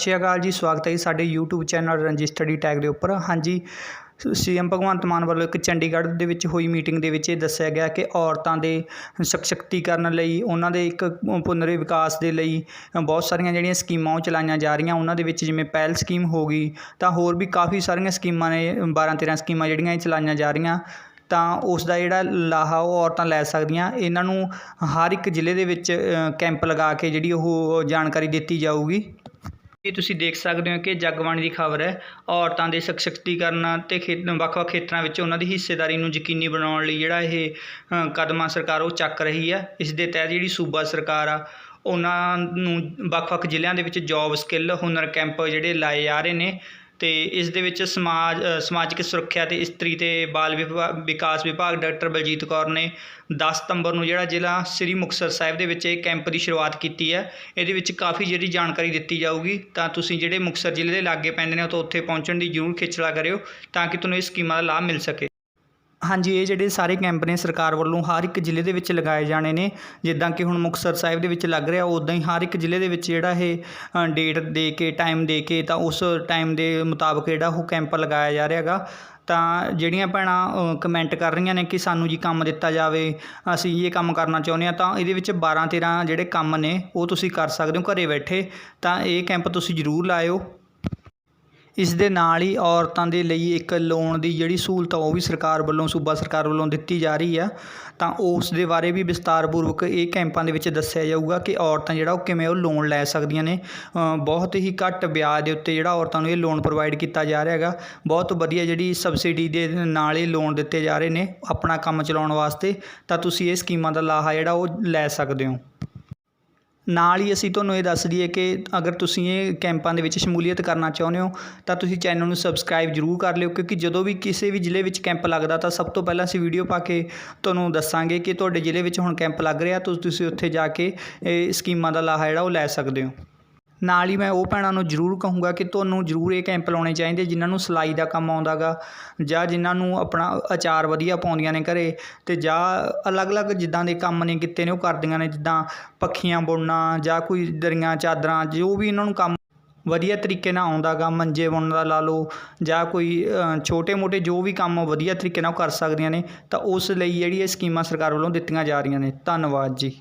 ਸਤਿ ਸ਼੍ਰੀ ਅਕਾਲ ਜੀ, ਸਵਾਗਤ ਹੈ ਜੀ ਸਾਡੇ YouTube channel Ranjit study tag ਦੇ ਉੱਪਰ। ਹਾਂਜੀ, ਸੀਐਮ ਭਗਵੰਤ ਮਾਨ ਵੱਲੋਂ ਇੱਕ ਚੰਡੀਗੜ੍ਹ ਦੇ ਵਿੱਚ ਹੋਈ ਮੀਟਿੰਗ ਦੇ ਵਿੱਚ ਇਹ ਦੱਸਿਆ ਗਿਆ ਕਿ ਔਰਤਾਂ ਦੇ ਸਸ਼ਕਤੀਕਰਨ ਲਈ, ਉਹਨਾਂ ਦੇ ਇੱਕ ਪੁਨਰ ਵਿਕਾਸ ਦੇ ਲਈ ਬਹੁਤ ਸਾਰੀਆਂ ਜਿਹੜੀਆਂ ਸਕੀਮਾਂ ਉਹ ਚਲਾਈਆਂ ਜਾ ਰਹੀਆਂ। ਉਹਨਾਂ ਦੇ ਵਿੱਚ ਜਿਵੇਂ ਪਹਿਲ ਸਕੀਮ ਹੋ ਗਈ, ਤਾਂ ਹੋਰ ਵੀ ਕਾਫੀ ਸਾਰੀਆਂ ਸਕੀਮਾਂ ਨੇ 12 13 ਸਕੀਮਾਂ ਜਿਹੜੀਆਂ ਇਹ ਚਲਾਈਆਂ ਜਾ ਰਹੀਆਂ। ਤਾਂ ਉਸ ਦਾ ਜਿਹੜਾ ਲਾਹਾ ਉਹ ਔਰਤਾਂ ਲੈ ਸਕਦੀਆਂ। ਇਹਨਾਂ ਨੂੰ ਹਰ ਇੱਕ ਜ਼ਿਲ੍ਹੇ ਦੇ ਵਿੱਚ ਕੈਂਪ ਲਗਾ ਕੇ ਜਿਹੜੀ ਉਹ ਜਾਣਕਾਰੀ ਦਿੱਤੀ ਜਾਊਗੀ। ਇਹ ਤੁਸੀਂ ਦੇਖ ਸਕਦੇ ਹੋ ਕਿ ਜਗਬਾਣੀ ਦੀ ਖਬਰ ਹੈ, ਔਰਤਾਂ ਦੇ ਸਸ਼ਕਤੀਕਰਨ ਤੇ ਖੇ ਵੱਖ-ਵੱਖ ਖੇਤਰਾਂ ਵਿੱਚ ਉਹਨਾਂ ਦੀ ਹਿੱਸੇਦਾਰੀ ਨੂੰ ਯਕੀਨੀ ਬਣਾਉਣ ਲਈ ਜਿਹੜਾ ਇਹ ਕਦਮਾਂ ਸਰਕਾਰ ਉਹ ਚੱਕ ਰਹੀ ਹੈ। ਇਸ ਦੇ ਤਹਿਤ ਜਿਹੜੀ ਸੂਬਾ ਸਰਕਾਰ ਆ, ਉਹਨਾਂ ਨੂੰ ਵੱਖ-ਵੱਖ ਜ਼ਿਲ੍ਹਿਆਂ ਦੇ ਵਿੱਚ ਜੌਬ ਸਕਿੱਲ ਹੁਨਰ ਕੈਂਪ ਜਿਹੜੇ ਲਾਏ ਜਾ ਰਹੇ ਨੇ। ਤੇ ਇਸ ਦੇ ਵਿੱਚ ਸਮਾਜ ਸਮਾਜਿਕ ਸੁਰੱਖਿਆ ਤੇ ਇਸਤਰੀ ਤੇ ਬਾਲ ਵਿਭਾ- ਵਿਕਾਸ ਵਿਭਾਗ ਡਾਕਟਰ ਬਲਜੀਤ ਕੌਰ ਨੇ 10 ਸਤੰਬਰ ਨੂੰ ਜਿਹੜਾ ਜ਼ਿਲ੍ਹਾ ਸ੍ਰੀ ਮੁਕਤਸਰ ਸਾਹਿਬ ਦੇ ਵਿੱਚ ਇਹ ਕੈਂਪ ਦੀ ਸ਼ੁਰੂਆਤ ਕੀਤੀ ਹੈ। ਇਹਦੇ ਵਿੱਚ ਕਾਫੀ ਜਿਹੜੀ ਜਾਣਕਾਰੀ ਦਿੱਤੀ ਜਾਊਗੀ। ਤਾਂ ਤੁਸੀਂ ਜਿਹੜੇ ਮੁਕਤਸਰ ਜ਼ਿਲ੍ਹੇ ਦੇ ਲਾਗੇ ਪੈਂਦੇ ਨੇ, ਤਾਂ ਉੱਥੇ ਪਹੁੰਚਣ ਦੀ ਜ਼ਰੂਰ ਖੇਚਲਾ ਕਰਿਓ ਤਾਂ ਕਿ ਤੁਹਾਨੂੰ ਇਸ ਸਕੀਮਾਂ ਦਾ ਲਾਭ ਮਿਲ ਸਕੇ। ਹਾਂਜੀ, ਇਹ ਜਿਹੜੇ ਸਾਰੇ ਕੈਂਪ ਨੇ ਸਰਕਾਰ ਵੱਲੋਂ ਹਰ ਇੱਕ ਜ਼ਿਲ੍ਹੇ ਦੇ ਵਿੱਚ ਲਗਾਏ ਜਾਣੇ ਨੇ। ਜਿੱਦਾਂ ਕਿ ਹੁਣ ਮੁਕਤਸਰ ਸਾਹਿਬ ਦੇ ਵਿੱਚ ਲੱਗ ਰਿਹਾ ਉਦਾਂ ਹੀ ਹਰ ਇੱਕ ਜ਼ਿਲ੍ਹੇ ਦੇ ਵਿੱਚ ਜਿਹੜਾ ਇਹ ਡੇਟ ਦੇ ਕੇ ਟਾਈਮ ਦੇ ਕੇ ਤਾਂ ਉਸ ਟਾਈਮ ਦੇ ਮੁਤਾਬਕ ਜਿਹੜਾ ਉਹ ਕੈਂਪ ਲਗਾਇਆ ਜਾ ਰਿਹਾ ਹੈਗਾ ਤਾਂ ਜਿਹੜੀਆਂ ਭੈਣਾਂ ਕਮੈਂਟ ਕਰ ਰਹੀਆਂ ਨੇ ਕਿ ਸਾਨੂੰ ਜੀ ਕੰਮ ਦਿੱਤਾ ਜਾਵੇ, ਅਸੀਂ ਇਹ ਕੰਮ ਕਰਨਾ ਚਾਹੁੰਦੇ ਹਾਂ, ਤਾਂ ਇਹਦੇ ਵਿੱਚ 12 13 ਜਿਹੜੇ ਕੰਮ ਨੇ, ਉਹ ਤੁਸੀਂ ਕਰ ਸਕਦੇ ਹੋ ਘਰੇ ਬੈਠੇ। ਤਾਂ ਇਹ ਕੈਂਪ ਤੁਸੀਂ ਜ਼ਰੂਰ ਲਾਇਓ। ਇਸ ਦੇ ਨਾਲ ਹੀ ਔਰਤਾਂ ਦੇ ਲਈ ਇੱਕ ਲੋਨ ਦੀ ਜਿਹੜੀ ਸਹੂਲਤ ਆ, ਉਹ ਵੀ ਸਰਕਾਰ ਵੱਲੋਂ, ਸੂਬਾ ਸਰਕਾਰ ਵੱਲੋਂ ਦਿੱਤੀ ਜਾ ਰਹੀ ਆ। ਤਾਂ ਉਸ ਦੇ ਬਾਰੇ ਵੀ ਵਿਸਤਾਰਪੂਰਵਕ ਇਹ ਕੈਂਪਾਂ ਦੇ ਵਿੱਚ ਦੱਸਿਆ ਜਾਊਗਾ ਕਿ ਔਰਤਾਂ ਜਿਹੜਾ, ਉਹ ਕਿਵੇਂ ਉਹ ਲੋਨ ਲੈ ਸਕਦੀਆਂ ਨੇ। ਬਹੁਤ ਹੀ ਘੱਟ ਵਿਆਜ ਦੇ ਉੱਤੇ ਜਿਹੜਾ ਔਰਤਾਂ ਨੂੰ ਇਹ ਲੋਨ ਪ੍ਰੋਵਾਈਡ ਕੀਤਾ ਜਾ ਰਿਹਾ ਹੈਗਾ। ਬਹੁਤ ਵਧੀਆ ਜਿਹੜੀ ਸਬਸਿਡੀ ਦੇ ਨਾਲ ਇਹ ਲੋਨ ਦਿੱਤੇ ਜਾ ਰਹੇ ਨੇ ਆਪਣਾ ਕੰਮ ਚਲਾਉਣ ਵਾਸਤੇ। ਤਾਂ ਤੁਸੀਂ ਇਹ ਸਕੀਮਾਂ ਦਾ ਲਾਹਾ ਜਿਹੜਾ, ਉਹ ਲੈ ਸਕਦੇ ਹੋ। ਨਾਲ ਹੀ ਅਸੀਂ ਤੁਹਾਨੂੰ ਇਹ ਦੱਸ ਦਈਏ ਕਿ ਅਗਰ ਤੁਸੀਂ ਇਹ ਕੈਂਪਾਂ ਦੇ ਵਿੱਚ ਸ਼ਮੂਲੀਅਤ ਕਰਨਾ ਚਾਹੁੰਦੇ ਹੋ, ਤਾਂ ਤੁਸੀਂ ਚੈਨਲ ਨੂੰ ਸਬਸਕ੍ਰਾਈਬ ਜ਼ਰੂਰ ਕਰ ਲਿਓ, ਕਿਉਂਕਿ ਜਦੋਂ ਵੀ ਕਿਸੇ ਵੀ ਜ਼ਿਲ੍ਹੇ ਵਿੱਚ ਕੈਂਪ ਲੱਗਦਾ ਤਾਂ ਸਭ ਤੋਂ ਪਹਿਲਾਂ ਅਸੀਂ ਵੀਡੀਓ ਪਾ ਕੇ ਤੁਹਾਨੂੰ ਦੱਸਾਂਗੇ ਕਿ ਤੁਹਾਡੇ ਜ਼ਿਲ੍ਹੇ ਵਿੱਚ ਹੁਣ ਕੈਂਪ ਲੱਗ ਰਿਹਾ, ਤਾਂ ਤੁਸੀਂ ਉੱਥੇ ਜਾ ਕੇ ਇਹ ਸਕੀਮਾਂ ਦਾ ਲਾਹਾ ਜਿਹੜਾ ਉਹ ਲੈ ਸਕਦੇ ਹੋ। ਨਾਲ ਹੀ ਮੈਂ ਉਹ ਭੈਣਾਂ ਨੂੰ ਜ਼ਰੂਰ ਕਹੂੰਗਾ ਕਿ ਤੁਹਾਨੂੰ ਜ਼ਰੂਰ ਇਹ ਕੈਂਪ ਲਾਉਣੇ ਚਾਹੀਦੇ, ਜਿਨ੍ਹਾਂ ਨੂੰ ਸਿਲਾਈ ਦਾ ਕੰਮ ਆਉਂਦਾ ਗਾ ਜਾਂ ਜਿਨ੍ਹਾਂ ਨੂੰ ਆਪਣਾ ਅਚਾਰ ਵਧੀਆ ਪਾਉਂਦੀਆਂ ਨੇ ਘਰੇ ਅਤੇ ਜਾਂ ਅਲੱਗ-ਅਲੱਗ ਜਿੱਦਾਂ ਦੇ ਕੰਮ ਨੇ ਕੀਤੇ ਨੇ, ਉਹ ਕਰਦੀਆਂ ਨੇ, ਜਿੱਦਾਂ ਪੱਖੀਆਂ ਬੁਣਨਾ, ਜਾਂ ਕੋਈ ਦਰੀਆਂ ਚਾਦਰਾਂ, ਜੋ ਵੀ ਇਹਨਾਂ ਨੂੰ ਕੰਮ ਵਧੀਆ ਤਰੀਕੇ ਨਾਲ ਆਉਂਦਾ ਗਾ ਮੰਜੇ ਬੁਣਨ ਦਾ ਲਾ ਲਓ, ਜਾਂ ਕੋਈ ਛੋਟੇ-ਮੋਟੇ ਜੋ ਵੀ ਕੰਮ ਵਧੀਆ ਤਰੀਕੇ ਨਾਲ ਉਹ ਕਰ ਸਕਦੀਆਂ ਨੇ, ਤਾਂ ਉਸ ਲਈ ਜਿਹੜੀ ਇਹ ਸਕੀਮਾਂ ਸਰਕਾਰ ਵੱਲੋਂ ਦਿੱਤੀਆਂ ਜਾ ਰਹੀਆਂ ਨੇ। ਧੰਨਵਾਦ ਜੀ।